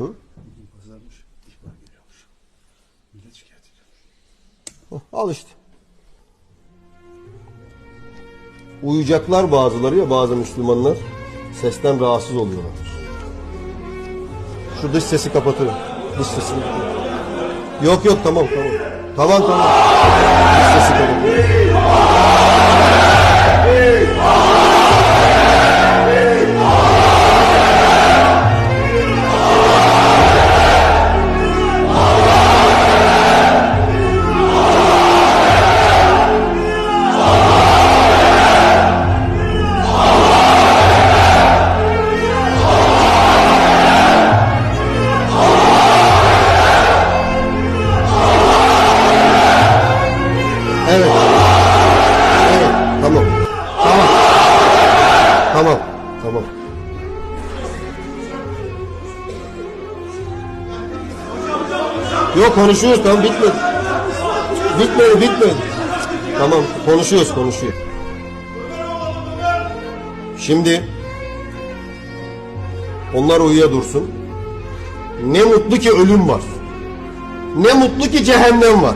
Hı? Pazarmış. ihbar geliyormuş. Millet şikayet ediyormuş. Al işte. Uyuyacaklar bazıları ya bazı Müslümanlar sesten rahatsız oluyorlar. Şu dış sesi kapatırım. Dış sesini. Yok yok tamam tamam. Tamam tamam. Dış sesi kapatırım. Evet. Evet tamam. Tamam. Tamam. Tamam. Yok konuşuyoruz tamam bitmedi. Bitmedi bitmedi. Tamam konuşuyoruz konuşuyoruz. Şimdi onlar uyuya dursun. Ne mutlu ki ölüm var. Ne mutlu ki cehennem var.